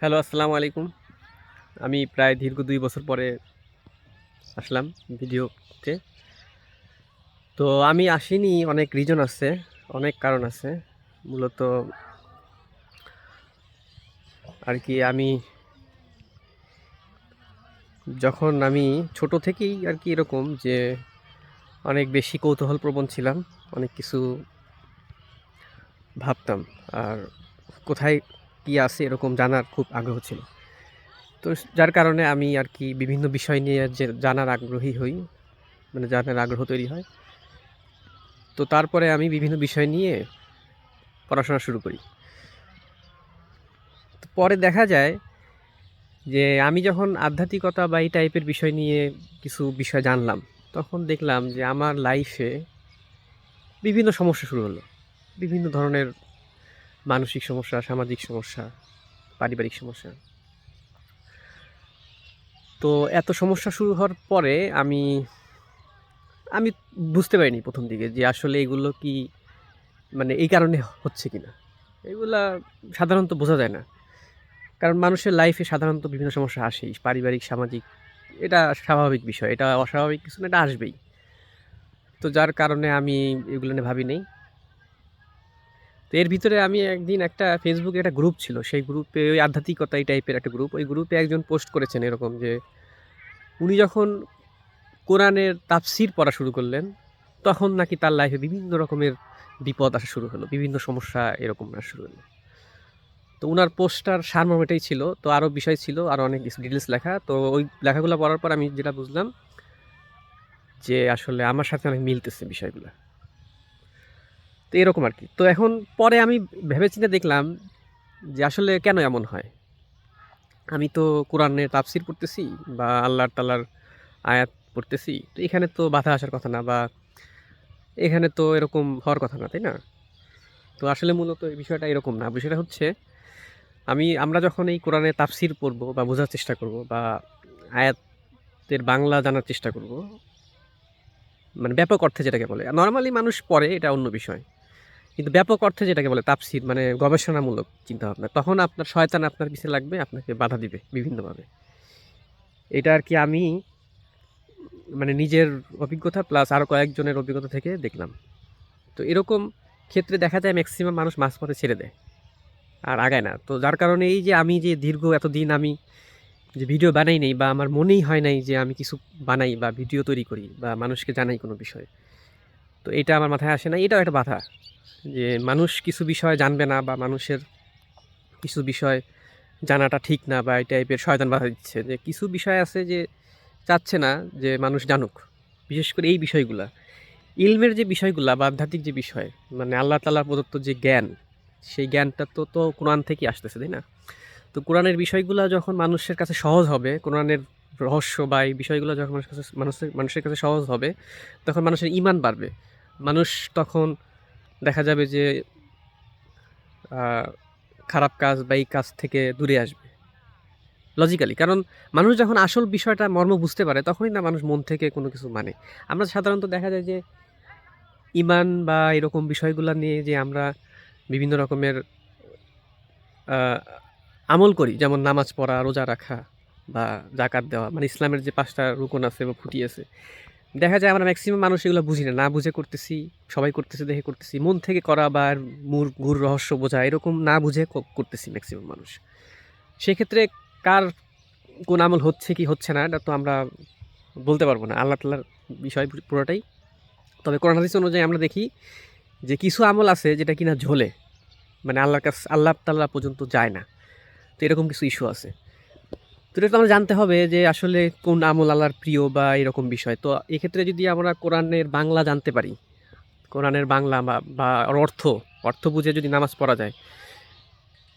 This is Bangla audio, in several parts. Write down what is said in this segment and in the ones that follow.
হ্যালো, আসসালামু আলাইকুম। আমি প্রায় দীর্ঘ দুই বছর পরে আসলাম ভিডিওতে। তো আমি আসিনি, অনেক রিজন আছে, অনেক কারণ আছে। মূলত আর কি আমি যখন আমি ছোট থেকেই আর কি এরকম যে অনেক বেশি কৌতূহলপ্রবণ ছিলাম, অনেক কিছু ভাবতাম, আর কোথায় কি আছে এরকম জানার খুব আগ্রহ ছিল। তো যার কারণে আমি আর কি বিভিন্ন বিষয় নিয়ে যে জানার আগ্রহী হই মানে জানার আগ্রহ তৈরি হয়। তো তারপরে আমি বিভিন্ন বিষয় নিয়ে পড়াশোনা শুরু করি। পরে দেখা যায় যে আমি যখন আধ্যাত্মিকতা বা এই টাইপের বিষয় নিয়ে কিছু বিষয় জানলাম, তখন দেখলাম যে আমার লাইফে বিভিন্ন সমস্যা শুরু হলো। বিভিন্ন ধরনের মানসিক সমস্যা, সামাজিক সমস্যা, পারিবারিক সমস্যা। তো এত সমস্যা শুরু হওয়ার পরে আমি আমি বুঝতে পারিনি প্রথম দিকে যে আসলে এগুলো কি মানে এই কারণে হচ্ছে কি না এগুলা সাধারণত বোঝা যায় না। কারণ মানুষের লাইফে সাধারণত বিভিন্ন সমস্যা আসেই, পারিবারিক, সামাজিক, এটা স্বাভাবিক বিষয়, এটা অস্বাভাবিক কিছু না, এটা আসবেই। তো যার কারণে আমি এগুলো নিয়ে ভাবি নেই তো এর ভিতরে আমি একদিন একটা ফেসবুকে একটা গ্রুপ ছিল। সেই গ্রুপে ওই আধ্যাত্মিকতা এই টাইপের একটা গ্রুপ ওই গ্রুপে একজন পোস্ট করেছেন এরকম যে, উনি যখন কোরআনের তাফসির পড়া শুরু করলেন, তখন নাকি তার লাইফে বিভিন্ন রকমের বিপদ আসা শুরু হলো, বিভিন্ন সমস্যা এরকম আসা শুরু হলো। তো ওনার পোস্টার সারমর্ম এটাই ছিল। তো আরও বিষয় ছিল আরও অনেক ডিটেলস লেখা। তো ওই লেখাগুলো পড়ার পর আমি যেটা বুঝলাম যে, আসলে আমার সাথে অনেক মিলতেছে বিষয়গুলো। এরকম আর কি। তো এখন পরে আমি ভেবেচিন্তে দেখলাম যে আসলে কেন এমন হয়? আমি তো কোরআনের তাফসির পড়তেছি বা আল্লাহর তালার আয়াত পড়তেছি, তো এখানে তো বাধা আসার কথা না বা এখানে তো এরকম হওয়ার কথা না, তাই না? তো আসলে মূলত এই বিষয়টা এরকম না, বিষয়টা হচ্ছে আমি, আমরা যখন এই কোরআনে তাফসির পড়ব বা বোঝার চেষ্টা করব বা আয়াতের বাংলা জানার চেষ্টা করব মানে ব্যাপক অর্থে যেটাকে বলে, নর্মালি মানুষ পড়ে এটা অন্য বিষয়। কিন্তু ব্যাপক অর্থে যেটাকে বলে তাফসির মানে গবেষণামূলক চিন্তাভাবনা। তখন আপনার শয়তান আপনার পিছিয়ে লাগবে, আপনাকে বাধা দিবে বিভিন্নভাবে। এটা আর কি আমি মানে নিজের অভিজ্ঞতা প্লাস আরও কয়েকজনের অভিজ্ঞতা থেকে দেখলাম। তো এরকম ক্ষেত্রে দেখা যায় ম্যাক্সিমাম মানুষ মাঝপথে ছেড়ে দেয় আর আগায় না। তো যার কারণে এই যে আমি যে দীর্ঘ এতদিন আমি যে ভিডিও বানাই নেই বা আমার মনেই হয় নাই যে আমি কিছু বানাই বা ভিডিও তৈরি করি বা মানুষকে জানাই কোনো বিষয়ে, তো এটা আমার মাথায় আসে না। এটাও একটা বাধা। যে মানুষ কিছু বিষয় জানবে না বা মানুষের কিছু বিষয় জানাটা ঠিক না বা এই টাইপের শয়তান বাধা দিচ্ছে। যে কিছু বিষয় আছে যে চাচ্ছে না যে মানুষ জানুক, বিশেষ করে এই বিষয়গুলা। ইলমের যে বিষয়গুলা বা আধ্যাত্মিক যে বিষয় মানে আল্লাহ তালার প্রদত্ত যে জ্ঞান, সেই জ্ঞানটা তো তো কোরআন থেকেই আসতেছে, তাই না? তো কোরআনের বিষয়গুলো যখন মানুষের কাছে সহজ হবে, কোরআনের রহস্য বা এই বিষয়গুলো যখন মানুষের কাছে, মানুষের মানুষের কাছে সহজ হবে, তখন মানুষের ইমান বাড়বে। মানুষ তখন দেখা যাবে যে খারাপ কাজ বা এই কাজ থেকে দূরে আসবে। লজিক্যালি কারণ মানুষ যখন আসল বিষয়টা, মর্ম বুঝতে পারে, তখনই না মানুষ মন থেকে কোনো কিছু মানে। আমরা সাধারণত দেখা যায় যে, ইমান বা এরকম বিষয়গুলো নিয়ে যে আমরা বিভিন্ন রকমের আমল করি, যেমন নামাজ পড়া, রোজা রাখা বা জাকাত দেওয়া। মানে ইসলামের যে পাঁচটা রুকন আছে বা ফুটি আছে দেখা যায় আমরা ম্যাক্সিমাম মানুষ এগুলো বুঝি না। না বুঝে করতেছি, সবাই করতেছে, দেখে করতেছি। মন থেকে করা বা মূর গুর রহস্য বোঝা, এরকম না বুঝে করতেছি ম্যাক্সিমাম মানুষ। সেক্ষেত্রে কার কোন আমল হচ্ছে কি হচ্ছে না, এটা তো আমরা বলতে পারব না। আল্লাহ তাল্লার বিষয় পুরোটাই। তবে কোরআন, হাদিস অনুযায়ী আমরা দেখি যে কিছু আমল আছে যেটা কিনা ঝোলে। মানে আল্লাহর কাছে আল্লাহ তাল্লাহ পর্যন্ত যায় না। তো এরকম কিছু ইস্যু আছে। তো এটা তো আমরা জানতে হবে যে আসলে কোন আমল আল্লাহর প্রিয় বা এরকম বিষয়। তো এক্ষেত্রে যদি আমরা কোরআনের বাংলা জানতে পারি, কোরআনের বাংলা বা বা অর্থ অর্থ বুঝে যদি নামাজ পড়া যায়,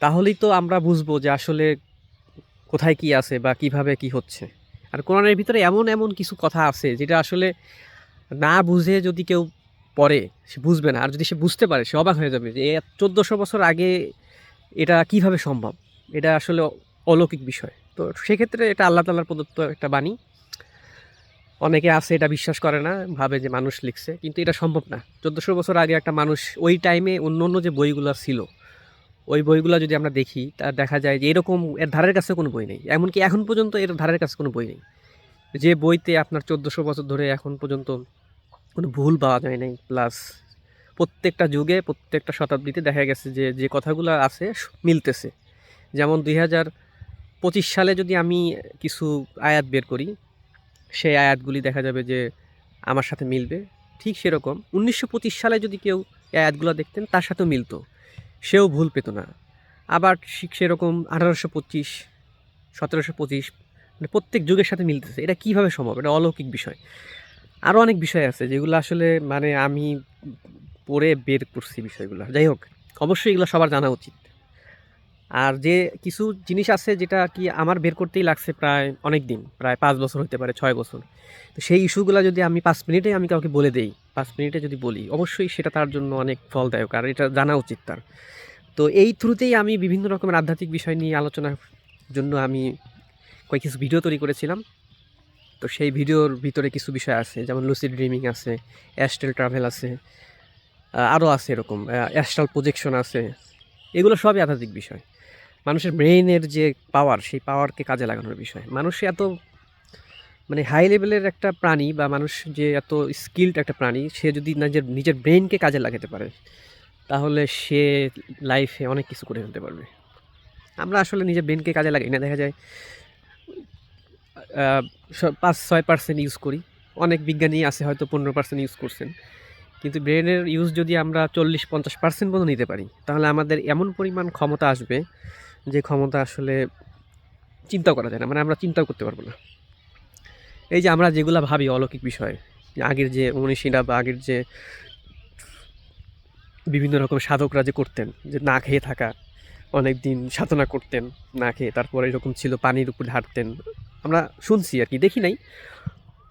তাহলেই তো আমরা বুঝব যে আসলে কোথায় কি আছে বা কীভাবে কি হচ্ছে। আর কোরআনের ভিতরে এমন এমন কিছু কথা আছে যেটা আসলে না বুঝে যদি কেউ পড়ে, সে বুঝবে না। আর যদি সে বুঝতে পারে, সে অবাক হয়ে যাবে যে চোদ্দোশো বছর আগে এটা কীভাবে সম্ভব? এটা আসলে অলৌকিক বিষয়। তো সেক্ষেত্রে এটা আল্লাহ তাল্লার প্রদত্ত একটা বাণী। অনেকে আছে এটা বিশ্বাস করে না, ভাবে যে মানুষ লিখছে, কিন্তু এটা সম্ভব না। চোদ্দোশো বছর আগে একটা মানুষ ওই টাইমে অন্য অন্য যে বইগুলো ছিল, ওই বইগুলো যদি আমরা দেখি, তা দেখা যায় যে এরকম এর ধারের কাছে কোনো বই নেই। এমনকি এখন পর্যন্ত এর ধারের কাছে কোনো বই নেই। যে বইতে আপনার চোদ্দোশো বছর ধরে এখন পর্যন্ত কোনো ভুল পাওয়া যায় নাই প্লাস প্রত্যেকটা যুগে, প্রত্যেকটা শতাব্দীতে দেখা গেছে যে যে কথাগুলো আছে, মিলতেছে। যেমন দুই হাজার পঁচিশ সালে যদি আমি কিছু আয়াত বের করি, সেই আয়াতগুলি দেখা যাবে যে আমার সাথে মিলবে। ঠিক সেরকম উনিশশো পঁচিশ সালে যদি কেউ আয়াতগুলো দেখতেন, তার সাথেও মিলতো। সেও ভুল পেত না। আবার ঠিক সেরকম আঠারোশো পঁচিশ, সতেরোশো পঁচিশ মানে প্রত্যেক যুগের সাথে মিলতেছে। এটা কীভাবে সম্ভব? এটা অলৌকিক বিষয়। আরও অনেক বিষয় আছে যেগুলো আসলে মানে আমি পড়ে বের করছি বিষয়গুলো। যাই হোক, অবশ্যই এগুলো সবার জানা উচিত। আর যে কিছু জিনিস আছে যেটা কি আমার বের করতেই লাগছে প্রায় অনেক দিন প্রায় পাঁচ বছর হতে পারে, ছয় বছর। তো সেই ইস্যুগুলো যদি আমি পাঁচ মিনিটে আমি কাউকে বলে দেই, পাঁচ মিনিটে যদি বলি, অবশ্যই সেটা তার জন্য অনেক ফলদায়ক আর এটা জানা উচিত তার। তো এই থ্রুতেই আমি বিভিন্ন রকমের আধ্যাত্মিক বিষয় নিয়ে আলোচনার জন্য আমি কয়েক কিছু ভিডিও তৈরি করেছিলাম। তো সেই ভিডিওর ভিতরে কিছু বিষয় আছে, যেমন লুসিড ড্রিমিং আছে অ্যাস্ট্রাল ট্রাভেল আছে আরও আছে এরকম অ্যাস্ট্রাল প্রজেকশন আছে, এগুলো সবই আধ্যাত্মিক বিষয়। মানুষের ব্রেইনের যে পাওয়ার সেই পাওয়ারকে কাজে লাগানোর বিষয়। মানুষ এত মানে হাই লেভেলের একটা প্রাণী বা মানুষ যে এত স্কিল্ড একটা প্রাণী, সে যদি নিজের নিজের ব্রেইনকে কাজে লাগাতে পারে, তাহলে সে লাইফে অনেক কিছু করে ফেলতে পারবে। আমরা আসলে নিজের ব্রেনকে কাজে লাগাই না। দেখা যায় পাঁচ, ছয় পার্সেন্ট ইউজ করি। অনেক বিজ্ঞানী আছে, হয়তো পনেরো পার্সেন্ট ইউজ করছেন। কিন্তু ব্রেনের ইউজ যদি আমরা চল্লিশ, পঞ্চাশ পার্সেন্ট পর্যন্ত নিতে পারি, তাহলে আমাদের এমন পরিমাণ ক্ষমতা আসবে যে ক্ষমতা আসলে চিন্তা করা যায় না মানে আমরা চিন্তাও করতে পারব না। এই যে আমরা যেগুলো ভাবি অলৌকিক বিষয়, আগের যে মনীষীরা বা আগের যে বিভিন্ন রকম সাধকরা যে করতেন, যে না খেয়ে থাকা, অনেক দিন সাধনা করতেন, না খেয়ে তারপরে এরকম ছিল পানির উপরে হাঁটতেন, আমরা শুনছি আর কি, দেখি নাই।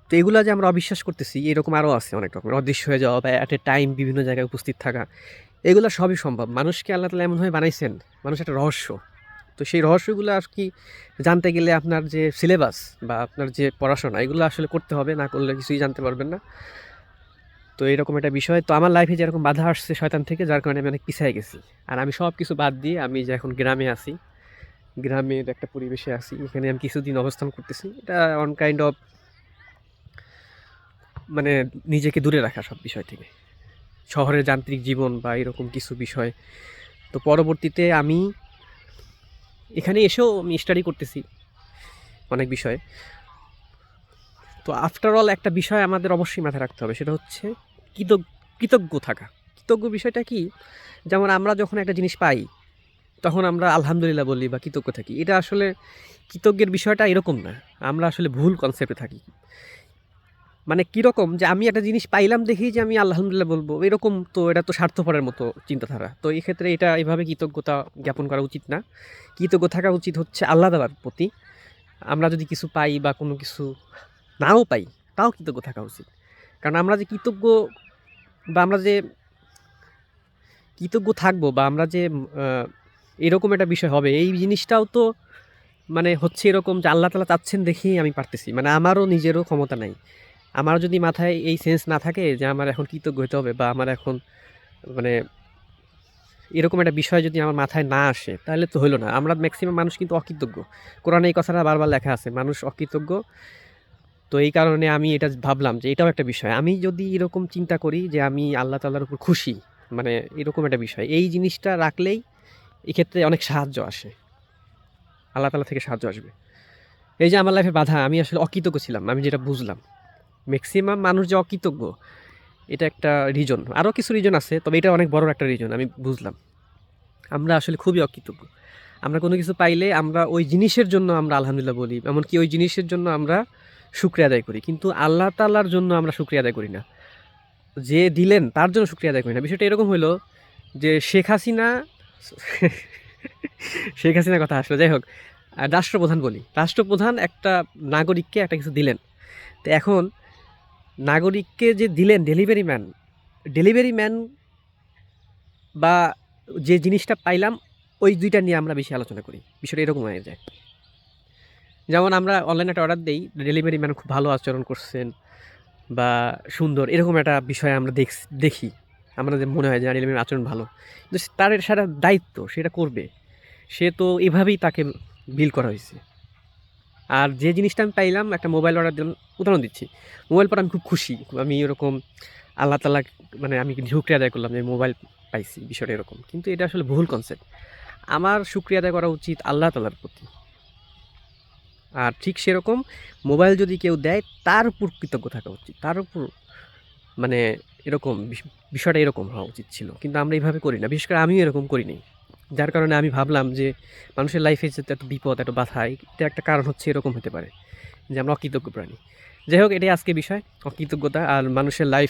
তো এগুলো যে আমরা অবিশ্বাস করতেছি, এরকম আরও আছে অনেক রকমের, অদৃশ্য হয়ে যাওয়া বা অ্যাট এ টাইম বিভিন্ন জায়গায় উপস্থিত থাকা, এগুলো সবই সম্ভব। মানুষকে আল্লাহ তালা এমনভাবে বানাইছেন, মানুষ একটা রহস্য। তো সেই রহস্যগুলো আর কি জানতে গেলে আপনার যে সিলেবাস বা আপনার যে পড়াশোনা, এগুলো আসলে করতে হবে, না করলে কিছুই জানতে পারবেন না। তো এরকম একটা বিষয়। তো আমার লাইফে যেরকম বাধা আসছে শয়তান থেকে, যার কারণে আমি অনেক পিছিয়ে গেছি। আর আমি সব কিছু বাদ দিয়ে আমি যে এখন গ্রামে আছি, গ্রামের একটা পরিবেশে আছি, এখানে আমি কিছুদিন অবস্থান করতেছি। এটা অন কাইন্ড অফ মানে নিজেকে দূরে রাখা সব বিষয় থেকে। শহরের যান্ত্রিক জীবন বা এরকম কিছু বিষয়। তো পরবর্তীতে আমি এখানে এসেও আমি স্টাডি করতেছি অনেক বিষয়ে। তো আফটার অল একটা বিষয় আমাদের অবশ্যই মাথায় রাখতে হবে, সেটা হচ্ছে কৃতজ্ঞ কৃতজ্ঞ থাকা। কৃতজ্ঞ বিষয়টা কি? যেমন আমরা যখন একটা জিনিস পাই, তখন আমরা আলহামদুলিল্লাহ বলি বা কৃতজ্ঞ থাকি। এটা আসলে কৃতজ্ঞের বিষয়টা এরকম না। আমরা আসলে ভুল কনসেপ্টে থাকি। মানে কীরকম যে আমি একটা জিনিস পাইলাম দেখেই যে আমি আলহামদুলিল্লাহ বলব, এরকম তো এটা তো স্বার্থপরের মতো চিন্তাধারা। তো এই ক্ষেত্রে এটা এভাবে কৃতজ্ঞতা জ্ঞাপন করা উচিত না। কৃতজ্ঞ থাকা উচিত হচ্ছে আল্লাহ তালার প্রতি। আমরা যদি কিছু পাই বা কোনো কিছু নাও পাই, তাও কৃতজ্ঞ থাকা উচিত। কারণ আমরা যে কৃতজ্ঞ বা আমরা যে কৃতজ্ঞ থাকব বা আমরা যে এরকম একটা বিষয় হবে, এই জিনিসটাও তো মানে হচ্ছে এরকম যে আল্লাহ তালা চাচ্ছেন দেখেই আমি পারতেছি। মানে আমারও নিজেরও ক্ষমতা নাই। আমার যদি মাথায় এই সেন্স না থাকে যে আমার এখন কৃতজ্ঞ হতে হবে বা আমার এখন মানে এরকম একটা বিষয় যদি আমার মাথায় না আসে, তাহলে তো হলো না। আমরা ম্যাক্সিমাম মানুষ কিন্তু অকৃতজ্ঞ। কোরআনে এই কথাটা বারবার লেখা আছে, মানুষ অকৃতজ্ঞ। তো এই কারণে আমি এটা ভাবলাম যে এটাও একটা বিষয়। আমি যদি এরকম চিন্তা করি যে আমি আল্লাহ তাল্লার উপর খুশি মানে এরকম একটা বিষয়, এই জিনিসটা রাখলেই এক্ষেত্রে অনেক সাহায্য আসে। আল্লাহ তালা থেকে সাহায্য আসবে। এই যে আমার লাইফে বাধা, আমি আসলে অকৃতজ্ঞ ছিলাম, আমি যেটা বুঝলাম। ম্যাক্সিমাম মানুষ যে অকৃতজ্ঞ, এটা একটা রিজন আরও কিছু রিজন আছে, তবে এটা অনেক বড় একটা রিজন আমি বুঝলাম। আমরা আসলে খুবই অকৃতজ্ঞ। আমরা কোনো কিছু পাইলে আমরা ওই জিনিসের জন্য আমরা আলহামদুলিল্লাহ বলি, এমনকি ওই জিনিসের জন্য আমরা শুক্রিয়া আদায় করি। কিন্তু আল্লাহ তাল্লার জন্য আমরা শুক্রিয়া আদায় করি না। যে দিলেন, তার জন্য শুক্রিয়া আদায় করি না। বিষয়টা এরকম হলো যে শেখ হাসিনা, শেখ হাসিনার কথা আসলো। যাই হোক রাষ্ট্রপ্রধান বলি। রাষ্ট্রপ্রধান একটা নাগরিককে একটা কিছু দিলেন। তো এখন নাগরিককে যে দিলেন ডেলিভারি ম্যান ডেলিভারি ম্যান বা যে জিনিসটা পাইলাম, ওই দুইটা নিয়ে আমরা বেশি আলোচনা করি। বিষয়টা এরকম হয়ে যায়। যেমন আমরা অনলাইনে একটা অর্ডার দিই ডেলিভারি ম্যান খুব ভালো আচরণ করছেন বা সুন্দর, এরকম একটা বিষয় আমরা দেখ, দেখি। আমরা যে মনে হয় যে ডেলিভারি আচরণ ভালো। কিন্তু তার, সেটা দায়িত্ব, সেটা করবে। সে তো এভাবেই তাকে বিল করা হয়েছে। আর যে জিনিসটা আমি পাইলাম, একটা মোবাইল অর্ডার দিলাম, উদাহরণ দিচ্ছি। মোবাইল পর আমি খুব খুশি, আমি এরকম আল্লাহ তালা মানে আমি শুক্রিয়া আদায় করলাম যে মোবাইল পাইছি, বিষয়টা এরকম। কিন্তু এটা আসলে ভুল কনসেপ্ট আমার শুক্রিয়া আদায় করা উচিত আল্লাহ তালার প্রতি। আর ঠিক সেরকম মোবাইল যদি কেউ দেয়, তার উপর কৃতজ্ঞ থাকা উচিত। তার উপর মানে এরকম বিষ- বিষয়টা এরকম হওয়া উচিত ছিল। কিন্তু আমরা এইভাবে করি না। বিশেষ করে আমিও এরকম করিনি যার কারণে আমি ভাবলাম যে মানুষের লাইফে যে এত বিপদ এত বাধা এটা একটা কারণ হচ্ছে এরকম হতে পারে যে আমরা অকৃতজ্ঞ প্রাণী। যাই হোক, এটাই আজকে বিষয়, অকৃতজ্ঞতা আর মানুষের লাইফ